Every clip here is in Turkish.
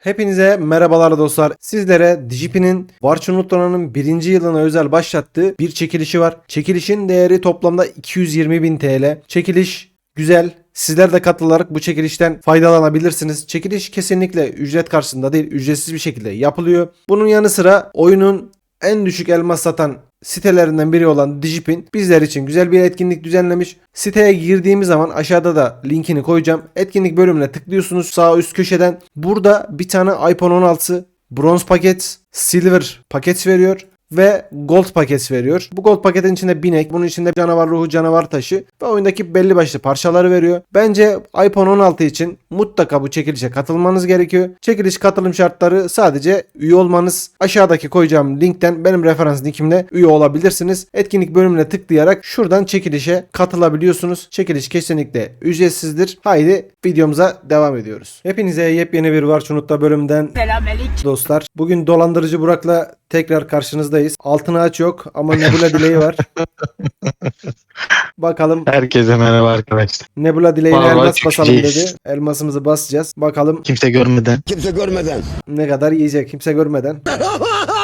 Hepinize merhabalar dostlar. Sizlere Dijipi'nin Varçunutlana'nın birinci yılına özel başlattığı bir çekilişi var. Çekilişin değeri toplamda 220.000 TL. Çekiliş güzel. Sizler de katılarak bu çekilişten faydalanabilirsiniz. Çekiliş kesinlikle ücret karşısında değil, ücretsiz bir şekilde yapılıyor. Bunun yanı sıra oyunun en düşük elmas satan sitelerinden biri olan Digipin bizler için güzel bir etkinlik düzenlemiş. Siteye girdiğimiz zaman aşağıda da linkini koyacağım. Etkinlik bölümüne tıklıyorsunuz sağ üst köşeden. Burada bir tane iPhone 16 bronz paket, silver paket veriyor ve gold paket veriyor. Bu gold paketin içinde binek, bunun içinde canavar ruhu, canavar taşı ve oyundaki belli başlı parçaları veriyor. Bence iPhone 16 için mutlaka bu çekilişe katılmanız gerekiyor. Çekiliş katılım şartları sadece üye olmanız. Aşağıdaki koyacağım linkten benim referans linkimle üye olabilirsiniz. Etkinlik bölümüne tıklayarak şuradan çekilişe katılabiliyorsunuz. Çekiliş kesinlikle ücretsizdir. Haydi videomuza devam ediyoruz. Hepinize yepyeni bir Varçunut'ta bölümden dostlar. Bugün dolandırıcı Burak'la tekrar karşınızdayız. Altına aç yok ama Nebula dileği var. Bakalım Herkese merhaba arkadaşlar. Nebula dileğine Vallahi elmas basalım dedi. Elmasımızı basacağız. Bakalım Kimse görmeden. Kimse görmeden. ne kadar yiyecek kimse görmeden.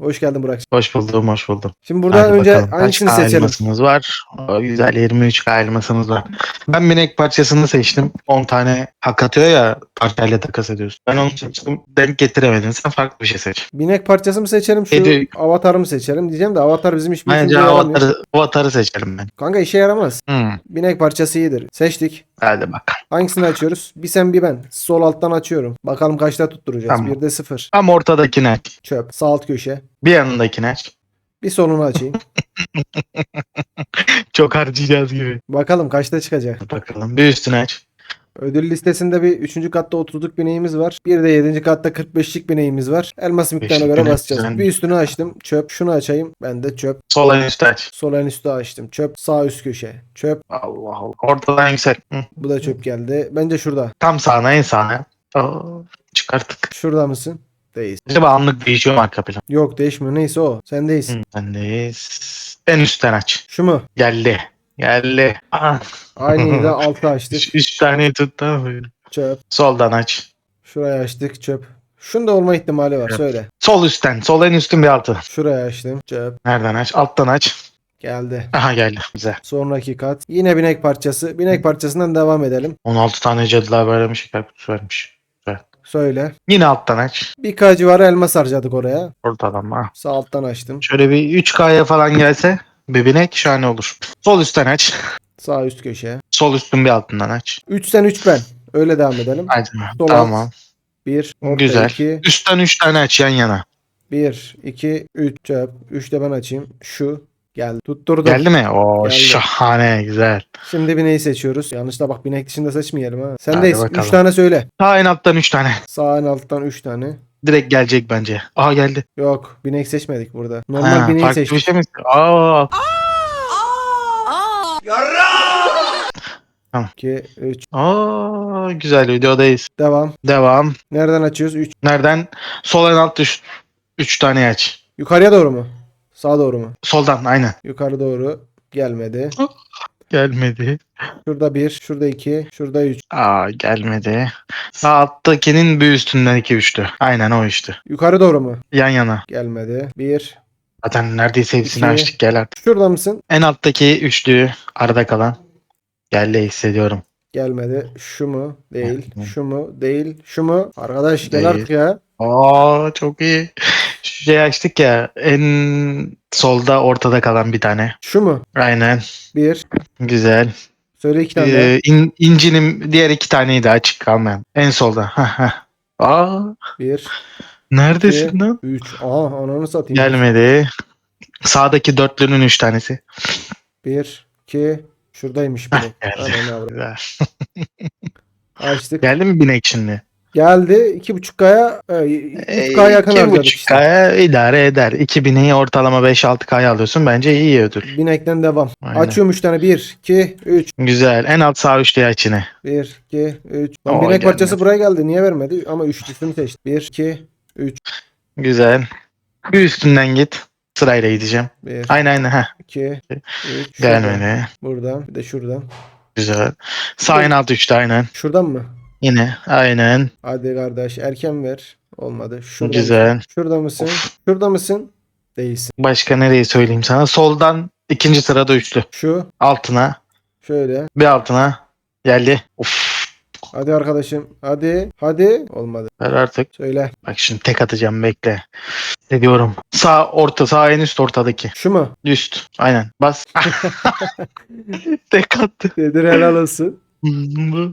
Hoş geldin Burak. Hoş buldum, hoş buldum. Şimdi buradan Hadi önce bakalım. Hangisini seçelim? elmasımız var? O güzel 23 K elmasımız var. Ben binek parçasını seçtim. 10 tane hak atıyor ya parçayla takas ediyorsun. Ben onu seçtim. Denk getiremedim. Sen farklı bir şey seç. Binek parçası mı seçelim şu Yedi- avatarı mı seçelim diyeceğim de avatar bizim hiçbir işimize Bence yaramıyor. avatarı, avatarı seçelim ben. Kanka işe yaramaz. Hmm. Binek parçası iyidir. Seçtik. Hadi bakalım. Hangisini açıyoruz? Bir sen bir ben. Sol alttan açıyorum. Bakalım kaçta tutturacağız. Tamam. Bir de sıfır. Tam ortadakini aç. Çöp. Sağ alt köşe. Bir yanındakini aç. Bir solunu açayım. Çok harcayacağız gibi. Bakalım kaçta çıkacak. Bakalım. Bir üstünü aç. Ödül listesinde bir 3. katta 30'luk bineğimiz var. Bir de 7. katta 45'lik bineğimiz var. Elmas miktarına göre basacağız. güzel. Bir üstünü açtım. Çöp. Şunu açayım. Ben de çöp. Sol en üstü aç. Sol en üstü açtım. Çöp. Sağ üst köşe. Çöp. Allah Allah. Ortadan yüksel. Hı. Bu da çöp geldi. Bence şurada. Tam sağına en sağına. Aa, çıkarttık. Şurada mısın? Değil. Acaba anlık değişiyor mu arka plan? Yok değişmiyor. Neyse o. Sendeyiz. Hı, Bendeyiz. En üstten aç. Şu mu? Geldi. Geldi. Ah, Aynıyı da altı açtık. üç, üç tane tuttu. Çöp. Soldan aç. Şuraya açtık. Çöp. Şunda olma ihtimali var. Çöp. Söyle. Sol üstten. Sol en üstün bir altı. Şuraya açtım. Çöp. Nereden aç? Alttan aç. Geldi. Aha geldi. Güzel. Sonraki kat. Yine binek parçası. Binek parçasından devam edelim. 16 tane cadılar bayramı şeker kutusu vermiş. Söyle. Yine alttan aç. Bir K civarı elmas harcadık oraya. Ortadan ah. Sağ alttan açtım. Şöyle bir 3K'ya falan gelse bir binek şahane olur. Sol üstten aç. Sağ üst köşe. Sol üstün bir altından aç. 3 sen 3 ben. Öyle devam edelim. Hadi. Sol tamam. alt. 1. Orta Güzel. 2. Üstten 3 tane aç yan yana. 1, 2, 3 çöp. 3 de ben açayım. Şu. Geldi. Tutturdum. Geldi mi? Oo Geldi. şahane güzel. Şimdi bineği seçiyoruz. Yanlış da bak binek dışında seçmeyelim ha. Sendeyiz. Hadi 3 bakalım. tane söyle. Sağ en alttan 3 tane. Sağ en alttan 3 tane. Direkt gelecek bence. Aa geldi. Yok binek seçmedik burada. Normal Ha, bineği farklı seçtik. bir şey mi? Aa 2, 3. Aa güzel videodayız. Devam. Devam. Nereden açıyoruz? 3. Nereden? Sol en alt 3 3 tane aç. Yukarıya doğru mu? Sağa doğru mu? Soldan aynen. Yukarı doğru. Gelmedi. Gelmedi. Şurada 1, şurada 2, şurada 3. Aa gelmedi. Sağ alttakinin bir üstünden 2 üçtü. Aynen o işte. Yukarı doğru mu? Yan yana. Gelmedi. 1. Zaten neredeyse hepsini İki. açtık gel artık. Şurada mısın? En alttaki üçlü arada kalan. Geldi hissediyorum. Gelmedi. Şu mu? Değil. Şu mu? Değil. Şu mu? Arkadaş gel Değil. artık ya. Aa çok iyi. Şey açtık ya en solda ortada kalan bir tane. Şu mu? Aynen. 1. Güzel. Söyle iki tane. Ee, in- incinin diğer iki taneyi de açık kalmayan. En solda. Aa 1, neredesin İki. lan? 3. Aha ananı satayım. Gelmedi. Sağdaki dörtlünün üç tanesi. 1, 2. Şuradaymış biri. geldi. Açtık. Geldi mi binek şimdi? Geldi. 2.5K'ya 3K yakın İki harcadık buçuk işte. K'ya idare eder. 2000'i ortalama 5-6 K'ya alıyorsun. Bence iyi ödül. Binekten devam. Aynen. Açıyorum 3 tane. 1, 2, 3. Güzel. En alt sağ üçlüye aç yine. 1, 2, 3. Lan Oo, binek gelmedi. parçası buraya geldi. Niye vermedi? Ama üçlüsünü seçti. 1, 2, Güzel. Bir üstünden git. Sırayla gideceğim. 1, Aynen aynen. Heh. 2, 3. Gelmedi. Buradan. Bir de şuradan. Güzel. Sağ en alt üçte aynen. Şuradan mı? Yine aynen. Hadi kardeş erken ver. Olmadı. Şurada Güzel. Mısın? Şurada mısın? Şurada mısın? Değilsin. Başka nereyi söyleyeyim sana? Soldan ikinci sırada üçlü. Şu. Altına. Şöyle. Bir altına. Geldi. Uf. Hadi arkadaşım. Hadi. Hadi. Olmadı. Ver artık. Söyle. Bak şimdi tek atacağım bekle. Ne diyorum? Sağ orta sağ en üst ortadaki. Şu mu? Üst. Aynen. Bas. tek attı. Dedir helal olsun.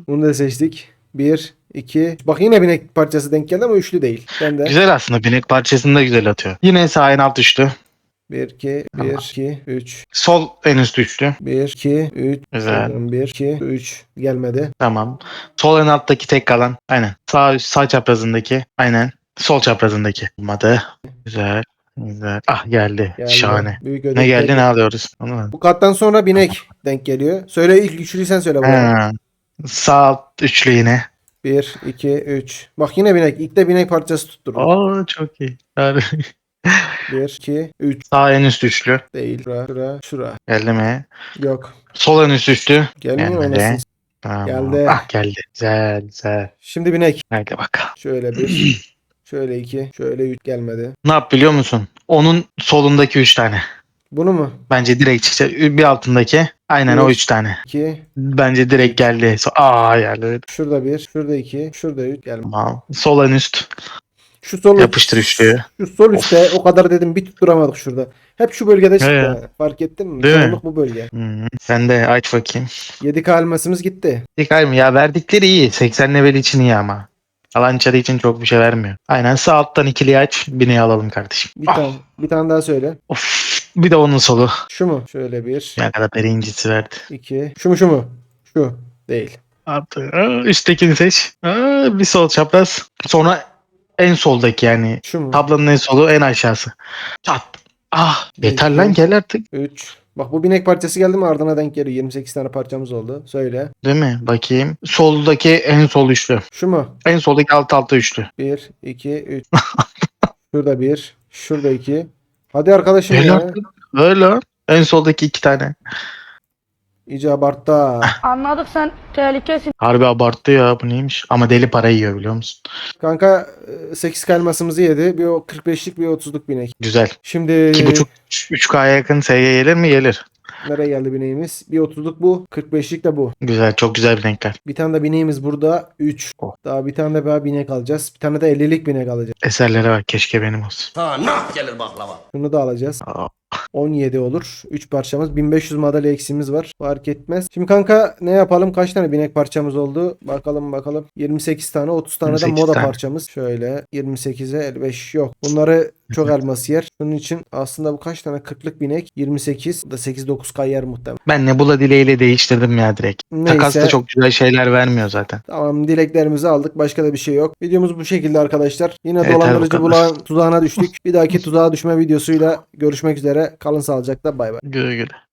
Bunu da seçtik. Bir, iki. Bak yine binek parçası denk geldi ama üçlü değil. Ben de. güzel aslında. Binek parçasını da güzel atıyor. Yine sağ en alt üçlü. Bir, iki, bir, iki, üç. Sol en üst üçlü. Bir, iki, üç. Güzel. Bir, iki, üç. Gelmedi. Tamam. Sol en alttaki tek kalan. Aynen. Sağ sağ çaprazındaki. Aynen. Sol çaprazındaki. Olmadı. Güzel. Güzel. Ah geldi. Geldi. Şahane. Büyük. Ne geldi ne alıyoruz? Anlamadım. Bu kattan sonra binek denk geliyor. Söyle ilk üçlüyü sen söyle bana. Sağ alt üçlü yine. Bir, iki, üç. Bak yine binek. İlk de binek parçası tutturdu. Aa çok iyi. Yani Bir, iki, üç. Sağ en üst üçlü. Değil. Şura, şura, şura. Geldi mi? Yok. Sol en üst üçlü. Gelmiyor Gelmedi. anasını. Tamam. Geldi. Ah geldi. Güzel güzel. Şimdi binek. Haydi bakalım. Şöyle bir. şöyle iki. Şöyle üç gelmedi. Ne yap biliyor musun? Onun solundaki üç tane. Bunu mu? Bence direkt çıkacak. Bir altındaki. Aynen o Bir. üç tane. İki. Bence direkt geldi. Aa geldi. Şurada bir. Şurada iki. Şurada üç. Gelmedi. Tamam. Sol en üst. Şu sol Yapıştır üçlüyü. Şu sol üstte o kadar dedim bir tutturamadık şurada. Hep şu bölgede çıktı. Fark ettin mi? Değil mi? Bu bölge. Hı. Sen de aç bakayım. 7K elmasımız gitti. Dikkat mi? Ya verdikleri iyi. 80 level için iyi ama. Alan çarı için çok bir şey vermiyor. Aynen sağ alttan ikili aç. Bineği alalım kardeşim. Bir Ah, tane bir tane daha söyle. of. Bir de onun solu. Şu mu? Şöyle bir, Ne kadar birincisi verdi. iki. Şu mu şu mu? Şu. Değil. Artı. Aa, üsttekini seç. Aa, bir sol çapraz. Sonra en soldaki yani. Şu mu? Tablonun en solu en aşağısı. Çat. Ah. Yeter lan gel artık. 3. Bak bu binek parçası geldi mi ardına denk geliyor. 28 tane parçamız oldu. Söyle. Değil mi? Bakayım. Soldaki en sol üçlü. Şu mu? En soldaki alt alta üçlü. 1, 2, 3. Şurada bir. Şurada iki. Hadi arkadaşım Gel ya. artık. Öyle. En soldaki iki tane. İyice abarttı ha. Anladık sen tehlikesin. Harbi abarttı ya bu neymiş. Ama deli para yiyor biliyor musun? Kanka 8 kalmasımızı yedi. Bir o 45'lik bir 30'luk binek. Güzel. Şimdi 2.5 3K'ya yakın SY gelir mi? Gelir. Nereye geldi bineğimiz? Bir 30'luk bu. 45'lik de bu. Güzel. Çok güzel bir renkler. Bir tane de bineğimiz burada 3. Oh. Daha bir tane de daha binek alacağız. Bir tane de 50'lik binek alacağız. Eserlere bak. Keşke benim olsun. Ha nah gelir baklava. Şunu da alacağız. Aa, 17 olur. 3 parçamız. 1500 madalya eksiğimiz var. Fark etmez. Şimdi kanka ne yapalım? Kaç tane binek parçamız oldu? Bakalım bakalım. 28 tane 30 tane de 28 moda tane. parçamız. Şöyle 28'e 55 yok. Bunları çok elmas yer. Bunun için aslında bu kaç tane 40'lık binek? 28 Bu da 8-9k yer muhtemelen. Ben Nebula dileğiyle değiştirdim ya direkt. Takas da Neyse. çok güzel şeyler vermiyor zaten. Tamam dileklerimizi aldık. Başka da bir şey yok. Videomuz bu şekilde arkadaşlar. Yine bu dolandırıcı bulan tuzağına düştük. Bir dahaki tuzağa düşme videosuyla görüşmek üzere. Kalın sağlıcakla bay bay. Güle güle.